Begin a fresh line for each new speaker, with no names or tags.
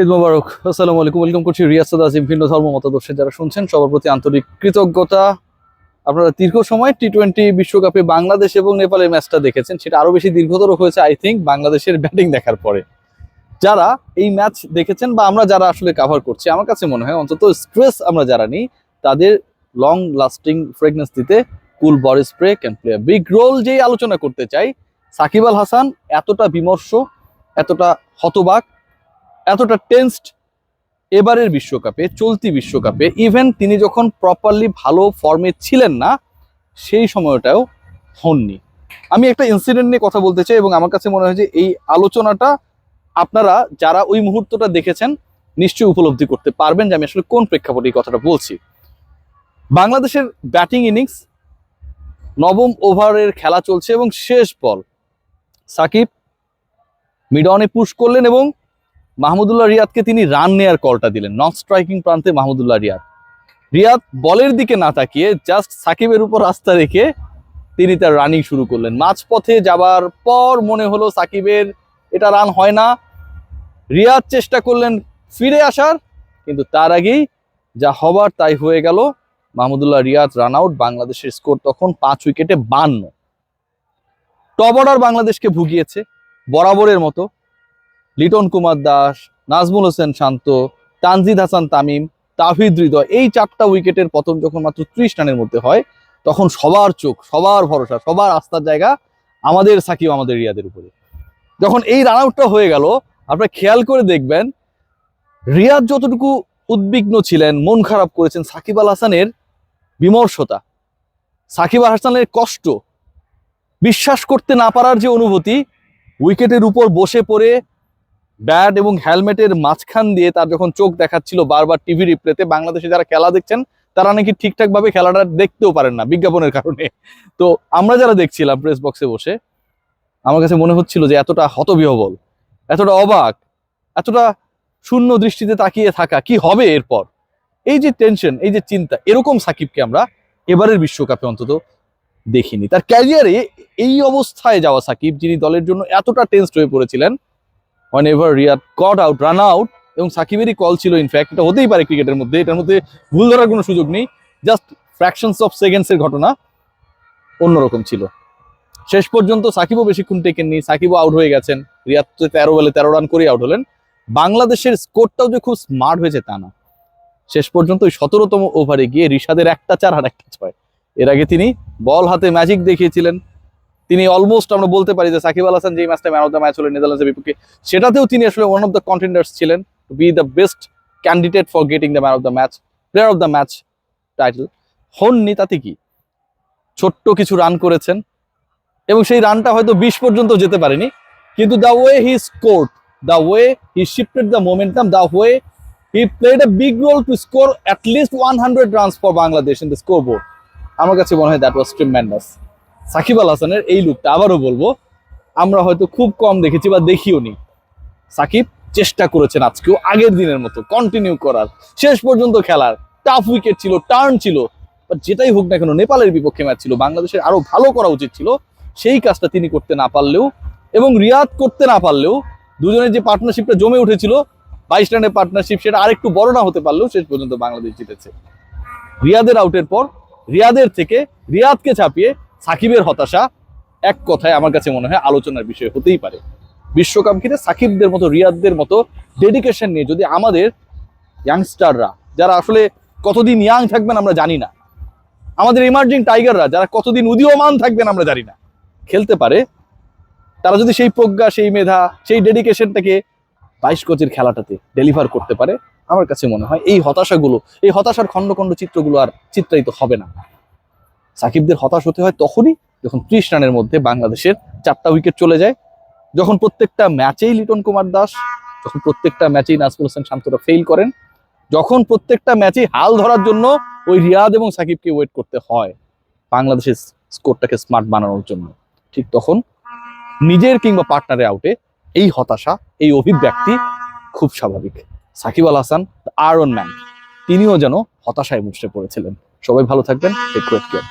ঈদ মোবারক। আসসালামু আলাইকুম। ওয়েলকাম করছি রিয়াজ সাদ আজিম ভিন্ন ধর্ম মতাদর্শে যারা শুনছেন, সবার প্রতি আন্তরিক কৃতজ্ঞতা। আপনারা দীর্ঘ সময় টি টোয়েন্টি বিশ্বকাপে বাংলাদেশ এবং নেপালের ম্যাচটা দেখেছেন, সেটা আরও বেশি দীর্ঘতর হয়েছে আই থিঙ্ক বাংলাদেশের ব্যাটিং দেখার পরে। যারা এই ম্যাচ দেখেছেন বা আমরা যারা আসলে কাভার করছি, আমার কাছে মনে হয় অন্তত স্ট্রেস আমরা যারা নিই, তাদের লং লাস্টিং ফ্রেগনেন্স দিতে cool body spray can play big role যেই আলোচনা করতে চাই, সাকিব আল হাসান এতটা বিমর্ষ, এতটা হতবাক এতটা টেন্সড এবারের বিশ্বকাপে, চলতি বিশ্বকাপে। ইভেন তিনি যখন প্রপারলি ভালো ফর্মে ছিলেন না, সেই সময়টাও হননি। আমি একটা ইনসিডেন্ট নিয়ে কথা বলতে চাই এবং আমার কাছে মনে হয় যে এই আলোচনাটা আপনারা যারা ওই মুহূর্তটা দেখেছেন, নিশ্চয়ই উপলব্ধি করতে পারবেন যে আমি আসলে কোন প্রেক্ষাপটে এই কথাটা বলছি। বাংলাদেশের ব্যাটিং ইনিংস নবম ওভারের খেলা চলছে এবং শেষ বল। সাকিব মিডনে পুশ করলেন এবং মাহমুদুল্লাহ রিয়াদকে তিনি রান নেয়ার কলটা দিলেন। নন স্ট্রাইকিং প্রান্তে মাহমুদুল্লাহ রিয়াদ। রিয়াদ বলের দিকে না তাকিয়ে জাস্ট সাকিবের উপর আস্থা রেখে তিনি তার রানিং শুরু করলেন। মাঝপথে যাবার পর মনে হলো সাকিবের এটা রান হয় না। রিয়াদ চেষ্টা করলেন ফিরে আসার, কিন্তু তার আগেই যা হবার তাই হয়ে গেল। মাহমুদুল্লাহ রিয়াদ রান আউট বাংলাদেশের স্কোর তখন পাঁচ উইকেটে বান্ন। টপ অর্ডার বাংলাদেশকে ভুগিয়েছে, বরাবরের মতো। লিটন কুমার দাস, নাজমুল হোসেন শান্ত, তানজিদ হাসান তামিম তাহিদ হৃদয়, এই চারটা উইকেটের পতন যখন মাত্র ত্রিশ রানের মধ্যে হয়, তখন সবার চোখ, সবার ভরসা, সবার আস্থার জায়গা আমাদের, সাকিব আমাদের, রিয়াদের উপরে। যখন এই রান আউটটা হয়ে গেল, আপনারা খেয়াল করে দেখবেন, রিয়াদ যতটুকু উদ্বিগ্ন ছিলেন, মন খারাপ করেছেন, সাকিব আল হাসানের বিমর্ষতা, সাকিব আল হাসানের কষ্ট, বিশ্বাস করতে না পারার যে অনুভূতি, উইকেটের উপর বসে পড়ে ব্যাট এবং হেলমেটের মাঝখান দিয়ে তার যখন চোখ দেখাচ্ছিল বারবার টিভি রিপ্লেতে, বাংলাদেশে যারা খেলা দেখছেন, তারা নাকি ঠিকঠাক ভাবে খেলাটা দেখতেও পারেন না বিজ্ঞাপনের কারণে। তো আমরা যারা দেখছিলাম প্রেস বক্সে বসে, আমার কাছে মনে হচ্ছিল যে এতটা হতবিহবল, এতটা অবাক, এতটা শূন্য দৃষ্টিতে তাকিয়ে থাকা, কি হবে এরপর? এই যে টেনশন এই যে চিন্তা, এরকম সাকিবকে আমরা এবারের বিশ্বকাপে অন্তত দেখিনি। তার ক্যারিয়ারে এই অবস্থায় যাওয়া সাকিব, যিনি দলের জন্য এতটা টেন্সড হয়ে পড়েছিলেন whenever Riyad got out run out এবং সাকিবেরই কল ছিল ইনফ্যাক্ট এটা হতেই পারে ক্রিকেটের মধ্যে, এটার মধ্যে ভুল ধরার কোনো সুযোগ নেই জাস্ট ফ্র্যাকশনস অফ সেকেন্ডসের ঘটনা অন্যরকম ছিল। শেষ পর্যন্ত সাকিবও বেশিক্ষণ টেকেননি, সাকিবও আউট হয়ে গেছেন রিয়াদ তো তেরো বলে তেরো রান করেই আউট হলেন। বাংলাদেশের স্কোরটাও যে খুব স্মার্ট হয়েছে তা না। শেষ পর্যন্ত ওই সতেরোতম ওভারে গিয়ে রিশাদের একটা চার আর একটা ছয়। এর আগে তিনি বল হাতে ম্যাজিক দেখিয়েছিলেন তিনি অলমোস্ট আমরা বলতে পারি যে সাকিব আল হাসান যে ম্যাচটা ম্যান অফ দ্য ম্যাচ হলো নেদারল্যান্ডসের বিপক্ষে, সেটাতেও তিনি আসলে ওয়ান অফ দ্য কন্টেন্ডার্স ছিলেন to be the best candidate for getting the man of the match player of the match title হননি তাতে কি? ছোট্ট কিছু রান করেছেন এবং সেই রানটা হয়তো বিশ পর্যন্ত যেতে পারেনি, কিন্তু the way he score the way he shifted the momentum the way he played a big role to score at least one hundred runs for Bangladesh in the score board আমার কাছে মনে হয় that was tremendous Shakib Al হাসানের এই লুকটা আবারও বলব, আমরা হয়তো খুব কম দেখেছি বা দেখিও নি। সাকিব চেষ্টা করেছেন আজকেও, আগের দিনের মতো কন্টিনিউ করার। শেষ পর্যন্ত খেলার। টাফ উইকেট ছিল টার্ন ছিল যেটাই হোক না কেন, নেপালের বিপক্ষে ম্যাচ ছিল, বাংলাদেশের আরও ভালো করা উচিত ছিল। সেই কাজটা তিনি করতে না পারলেও এবং রিয়াদ করতে না পারলেও দুজনের যে পার্টনারশিপটা জমে উঠেছিল, বাইশ রানের পার্টনারশিপ সেটা আরেকটু বড় না হতে পারলেও শেষ পর্যন্ত বাংলাদেশ জিতেছে। রিয়াদের আউটের পর, রিয়াদের থেকে রিয়াদকে ছাপিয়ে সাকিবের হতাশা এক কথায় আমার কাছে মনে হয় আলোচনার বিষয় হতেই পারে। বিশ্বকাপ ঘিরে সাকিবদের মতো, রিয়াদদের মতো ডেডিকেশন নিয়ে যদি আমাদের ইয়াংস্টাররা যারা আসলে কতদিন ইয়াং থাকবেন আমরা জানি না, আমাদের ইমার্জিং টাইগাররা যারা কতদিন উদীয়মান থাকবেন আমরা জানি না, খেলতে পারে, তারা যদি সেই প্রজ্ঞা, সেই মেধা, সেই ডেডিকেশনটাকে বাইশ কোচের খেলাটাতে ডেলিভার করতে পারে, আমার কাছে মনে হয় এই হতাশাগুলো, এই হতাশার খণ্ড খণ্ড চিত্রগুলো আর চিত্রায়িত হবে না। সাকিবদের হতাশ হতে হয় তখনই যখন ত্রিশ রানের মধ্যে বাংলাদেশের চারটা উইকেট চলে যায়। যখন প্রত্যেকটা ম্যাচেই লিটন কুমার দাস, যখন প্রত্যেকটা ম্যাচেই নাজমুল হোসেন শান্তরা ফেল করেন, যখন প্রত্যেকটা ম্যাচেই হাল ধরার জন্য ওই রিয়াদ এবং সাকিবকে ওয়েট করতে হয় বাংলাদেশের স্কোরটাকে স্মার্ট বানানোর জন্য। ঠিক তখন নিজের কিংবা পার্টনারের আউটে এই হতাশা, এই অভিব্যক্তি খুব স্বাভাবিক। সাকিব আল হাসান আয়রন ম্যান তিনিও যেন হতাশায় মুছড়ে পড়েছিলেন। সবাই ভালো থাকবেন টেক কেয়ার